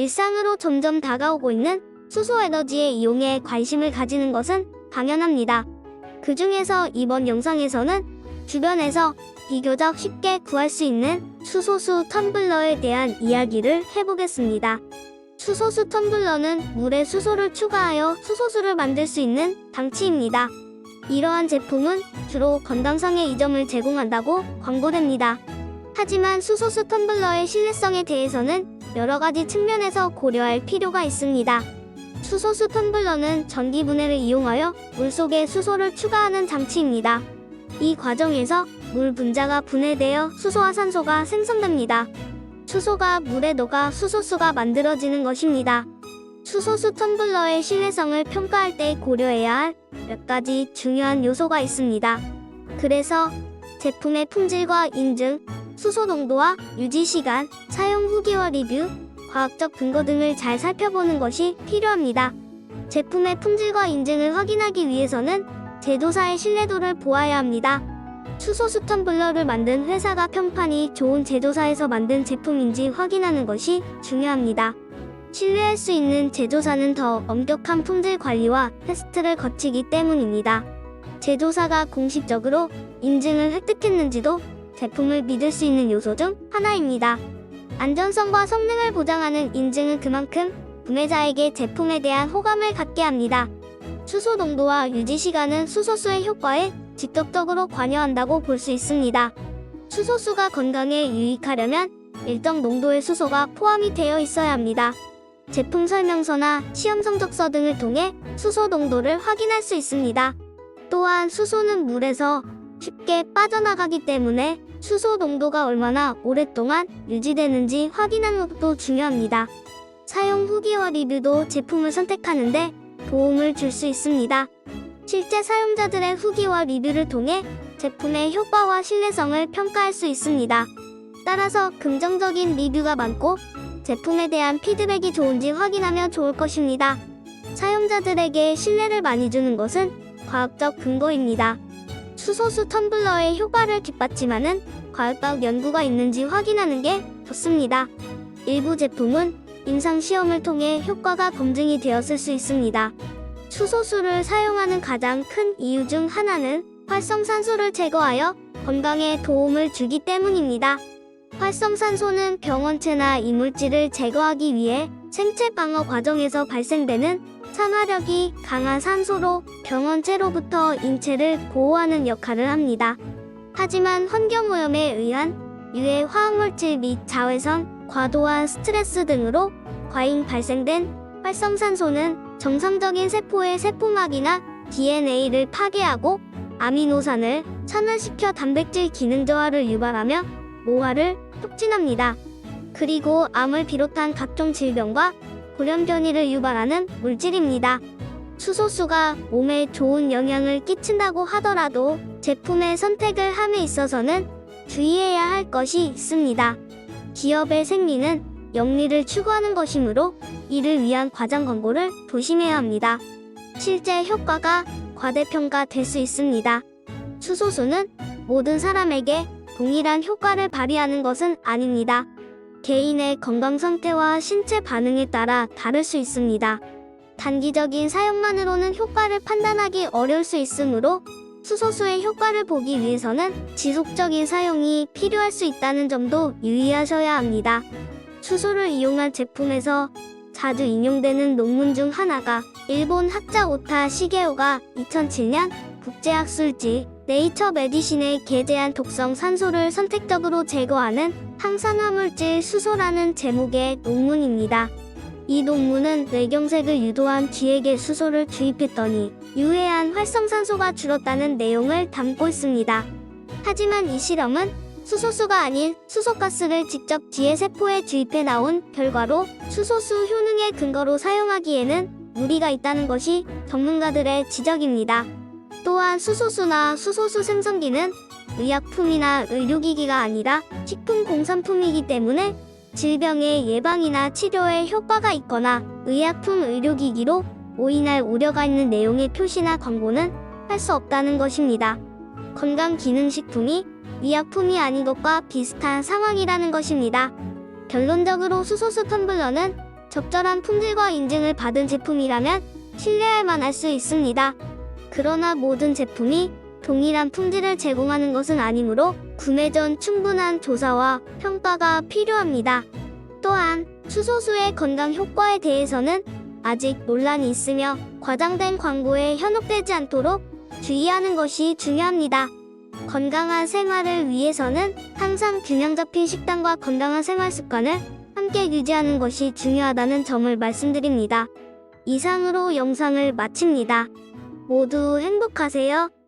일상으로 점점 다가오고 있는 수소 에너지의 이용에 관심을 가지는 것은 당연합니다. 그 중에서 이번 영상에서는 주변에서 비교적 쉽게 구할 수 있는 수소수 텀블러에 대한 이야기를 해보겠습니다. 수소수 텀블러는 물에 수소를 추가하여 수소수를 만들 수 있는 장치입니다. 이러한 제품은 주로 건강상의 이점을 제공한다고 광고됩니다. 하지만 수소수 텀블러의 신뢰성에 대해서는 여러 가지 측면에서 고려할 필요가 있습니다. 수소수 텀블러는 전기 분해를 이용하여 물 속에 수소를 추가하는 장치입니다. 이 과정에서 물 분자가 분해되어 수소와 산소가 생성됩니다. 수소가 물에 녹아 수소수가 만들어지는 것입니다. 수소수 텀블러의 신뢰성을 평가할 때 고려해야 할 몇 가지 중요한 요소가 있습니다. 그래서 제품의 품질과 인증, 수소 농도와 유지 시간, 사용 후기와 리뷰, 과학적 근거 등을 잘 살펴보는 것이 필요합니다. 제품의 품질과 인증을 확인하기 위해서는 제조사의 신뢰도를 보아야 합니다. 수소수 텀블러를 만든 회사가 평판이 좋은 제조사에서 만든 제품인지 확인하는 것이 중요합니다. 신뢰할 수 있는 제조사는 더 엄격한 품질 관리와 테스트를 거치기 때문입니다. 제조사가 공식적으로 인증을 획득했는지도 제품을 믿을 수 있는 요소 중 하나입니다. 안전성과 성능을 보장하는 인증은 그만큼 구매자에게 제품에 대한 호감을 갖게 합니다. 수소 농도와 유지 시간은 수소수의 효과에 직접적으로 관여한다고 볼 수 있습니다. 수소수가 건강에 유익하려면 일정 농도의 수소가 포함이 되어 있어야 합니다. 제품 설명서나 시험 성적서 등을 통해 수소 농도를 확인할 수 있습니다. 또한 수소는 물에서 쉽게 빠져나가기 때문에 수소 농도가 얼마나 오랫동안 유지되는지 확인하는 것도 중요합니다. 사용 후기와 리뷰도 제품을 선택하는데 도움을 줄 수 있습니다. 실제 사용자들의 후기와 리뷰를 통해 제품의 효과와 신뢰성을 평가할 수 있습니다. 따라서 긍정적인 리뷰가 많고 제품에 대한 피드백이 좋은지 확인하면 좋을 것입니다. 사용자들에게 신뢰를 많이 주는 것은 과학적 근거입니다. 수소수 텀블러의 효과를 뒷받침하는 과학적 연구가 있는지 확인하는 게 좋습니다. 일부 제품은 임상 시험을 통해 효과가 검증이 되었을 수 있습니다. 수소수를 사용하는 가장 큰 이유 중 하나는 활성산소를 제거하여 건강에 도움을 주기 때문입니다. 활성산소는 병원체나 이물질을 제거하기 위해 생체 방어 과정에서 발생되는 산화력이 강한 산소로 병원체로부터 인체를 보호하는 역할을 합니다. 하지만 환경오염에 의한 유해 화학물질 및 자외선, 과도한 스트레스 등으로 과잉 발생된 활성산소는 정상적인 세포의 세포막이나 DNA를 파괴하고 아미노산을 산화시켜 단백질 기능 저하를 유발하며 노화를 촉진합니다. 그리고 암을 비롯한 각종 질병과 돌연변이를 유발하는 물질입니다. 수소수가 몸에 좋은 영향을 끼친다고 하더라도 제품의 선택을 함에 있어서는 주의해야 할 것이 있습니다. 기업의 생리는 영리를 추구하는 것이므로 이를 위한 과장 광고를 조심해야 합니다. 실제 효과가 과대평가될 수 있습니다. 수소수는 모든 사람에게 동일한 효과를 발휘하는 것은 아닙니다. 개인의 건강 상태와 신체 반응에 따라 다를 수 있습니다. 단기적인 사용만으로는 효과를 판단하기 어려울 수 있으므로 수소수의 효과를 보기 위해서는 지속적인 사용이 필요할 수 있다는 점도 유의하셔야 합니다. 수소를 이용한 제품에서 자주 인용되는 논문 중 하나가 일본 학자 오타 시게오가 2007년 국제학술지 네이처 메디신에 게재한 독성 산소를 선택적으로 제거하는 항산화물질 수소라는 제목의 논문입니다. 이 논문은 뇌경색을 유도한 쥐에게 수소를 주입했더니 유해한 활성산소가 줄었다는 내용을 담고 있습니다. 하지만 이 실험은 수소수가 아닌 수소가스를 직접 쥐의 세포에 주입해 나온 결과로 수소수 효능의 근거로 사용하기에는 무리가 있다는 것이 전문가들의 지적입니다. 또한 수소수나 수소수 생성기는 의약품이나 의료기기가 아니라 식품 공산품이기 때문에 질병의 예방이나 치료에 효과가 있거나 의약품 의료기기로 오인할 우려가 있는 내용의 표시나 광고는 할 수 없다는 것입니다. 건강기능식품이 의약품이 아닌 것과 비슷한 상황이라는 것입니다. 결론적으로 수소수 텀블러는 적절한 품질과 인증을 받은 제품이라면 신뢰할 만할 수 있습니다. 그러나 모든 제품이 동일한 품질을 제공하는 것은 아니므로 구매 전 충분한 조사와 평가가 필요합니다. 또한 수소수의 건강 효과에 대해서는 아직 논란이 있으며 과장된 광고에 현혹되지 않도록 주의하는 것이 중요합니다. 건강한 생활을 위해서는 항상 균형 잡힌 식단과 건강한 생활 습관을 함께 유지하는 것이 중요하다는 점을 말씀드립니다. 이상으로 영상을 마칩니다. 모두 행복하세요.